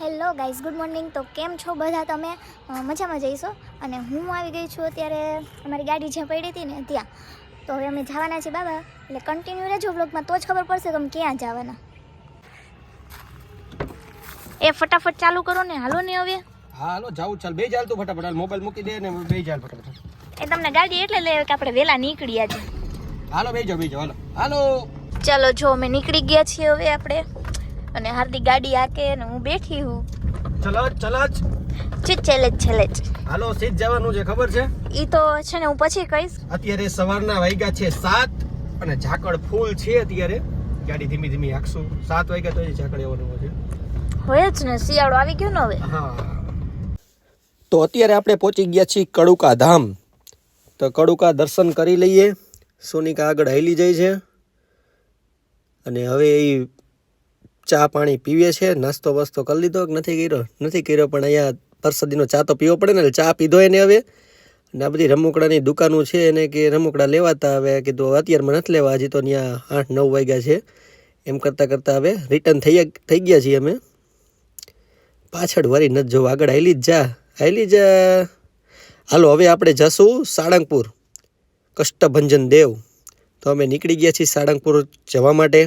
Hello guys good morning. તો કેમ છો બધા તમે? મજામાં જઈશો? અને હું આવી ગઈ છું અત્યારે અમારી ગાડી જ્યાં પડી હતી ને ત્યાં. તો હવે અમે જવાના છીએ બાબા. એટલે કન્ટિન્યુ રહેજો બ્લોગમાં તો જ ખબર પડશે કે અમે ક્યાં જવાના. એ ફટાફટ ચાલુ કરો ને હાલો ને હવે. હા હાલો જાવું ચાલ. બે ચાલ તું ફટાફટ. હાલ મોબાઈલ મૂકી દે ને બે ચાલ ફટાફટ. એ તમને ગાડી એટલે લે કે આપણે વહેલા નીકળ્યા છે હાલો બે જાઓ બે જાઓ. હાલો. હાલો. ચાલો જો અમે નીકળી ગયા છીએ હવે આપણે. અને હાર્દિક ગાડી આકે ને હું બેઠી હું. ચલો ચલો ચીજ છેલ્લે જ. હાલો સીધ જવાનું છે ખબર છે? એ તો છે ને હું પછી કહીશ. અત્યારે સવારના વાગ્યા છે સાત અને ઝાકળ ફૂલ છે અત્યારે. ગાડી ધીમી ધીમી આખશું સાત વાગ્યા તો ઝાકળ એવાનું છે. હોય જ ને શિયાળો આવી ગયો ને હવે. હા. તો અત્યારે આપણે પહોંચી ગયા છીએ કડુકા ધામ. તો કડુકા દર્શન કરી લઈએ. સોનિકા આગળ હેલી જાય છે. અને હવે એ ચા પાણી પીવીએ છીએ નાસ્તો વાસ્તો કરી લીધો કે નથી કર્યો નથી કર્યો, પણ અહીંયા પરસદીનો ચા તો પીવો પડે ને ચા પીધો એને હવે. ને આ બધી રમકડાની દુકાનો છે એને કે રમકડા લેવાતા હવે કીધું અત્યારમાં નથી લેવા, હજી તો ત્યાં આઠ નવ વાગ્યા છે. એમ કરતાં કરતાં હવે રિટર્ન થઈ થઈ ગયા છીએ અમે. પાછળ વળી નથી જોવું, આગળ હાલી જ જા, હાલી જ. હાલો, હવે આપણે જશું સાળંગપુર, કષ્ટભંજન દેવ. તો અમે નીકળી ગયા છીએ સાળંગપુર જવા માટે.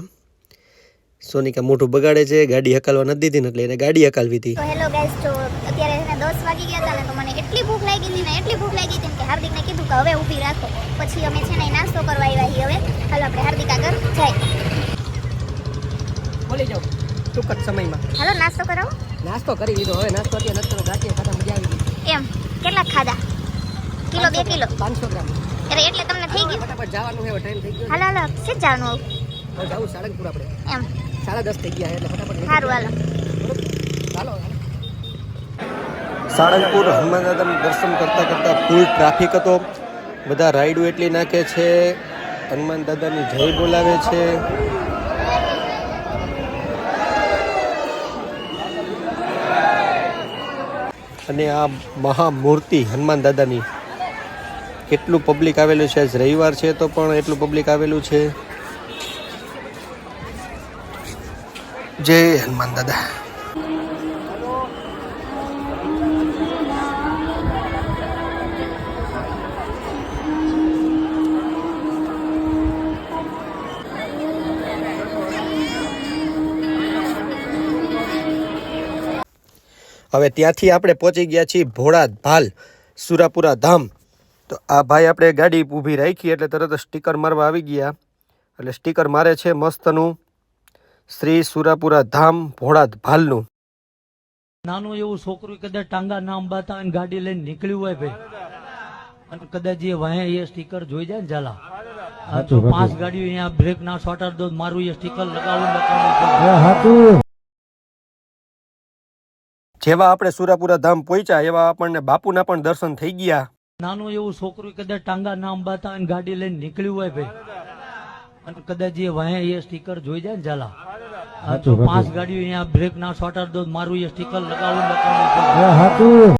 સોનિકા મોઢું બગાડે છે ગાડી હકાલવા નથી દીધી ને એટલે એને ગાડી હકાલવી હતી. હેલો ગાઈસ તો અત્યારે છે ને દસ વાગી ગયા હતા ને તો મને એટલી ભૂખ લાગી હતી ને એટલી ભૂખ લાગી હતી ને કે હાર્દિકને કીધું કે હવે ઊભી રાખો. પછી અમે છે ને નાસ્તો કરવા આવ્યા છીએ હવે. હાલો આપણે હાર્દિક આગળ જાય. બોલી જાઓ. ટૂંક જ સમયમાં. હાલો નાસ્તો કરાવો. નાસ્તો કરી લીધો. હવે નાસ્તો અત્યારે નાસ્તો ગાંઠિયા ખાતા મજા આવી ગઈ. એમ કેટલા ખાધા? કિલો બે કિલો. પાંચસો ગ્રામ. અરે એટલે તમને થઈ ગયું? ફટાફટ જવાનું છે ટાઈમ થઈ ગયો હાલો હાલો સીધ જવાનું આવું. હવે જાવું સાળંગપુર આપણે. એમ. સાડા દસ થઈ ગયા એટલે ફટાફટ સારું હાલો. સાળંગપુર હનુમાન દાદાનું દર્શન કરતાં કરતાં ફૂલ ટ્રાફિક હતો. બધા રાઈડો એટલી નાખે છે. હનુમાન દાદાની જય બોલાવે છે. અને આ મહામૂર્તિ હનુમાન દાદાની કેટલું પબ્લિક આવેલું છે? આજ રવિવાર છે તો પણ એટલું પબ્લિક આવેલું છે. જય હનુમાન દાદા. હવે ત્યાંથી આપણે પહોંચી ગયા છીએ ભોળા ભાલ સુરાપુરા ધામ. તો આ ભાઈ આપણે ગાડી ઊભી રાખી એટલે તરત સ્ટીકર મારવા આવી ગયા. એટલે સ્ટીકર મારે છે મસ્તનું. શ્રી સુરાપુરા ધામ ભોળા ભાલનું. નાનું એવું છોકરું કદાચ ટાંગા નામ અને ગાડી લઈને નીકળ્યું હોય ભાઈ. અને કદાચ એ વાહે એ સ્ટીકર જોઈ જાય ને ઝાલા. તો પાંચ ગાડીઓ અહીંયા બ્રેક ના શોટર દો મારું એ સ્ટીકર લગાવું લગાવું જેવા આપણે સુરાપુરા ધામ પહોંચ્યા એવા આપણને બાપુના પણ દર્શન થઈ ગયા. નાનું એવું છોકરું કદાચ ટાંગા નામ અને ગાડી લઈને નીકળ્યું હોય ભાઈ. અને કદાચ એ વાહે એ સ્ટીકર જોઈ જાય ને ઝાલા. પાંચ ગાડીઓ અહીંયા બ્રેક ના શોર્ટર દો મારું એ સ્ટીકર લગાવું લગાવું.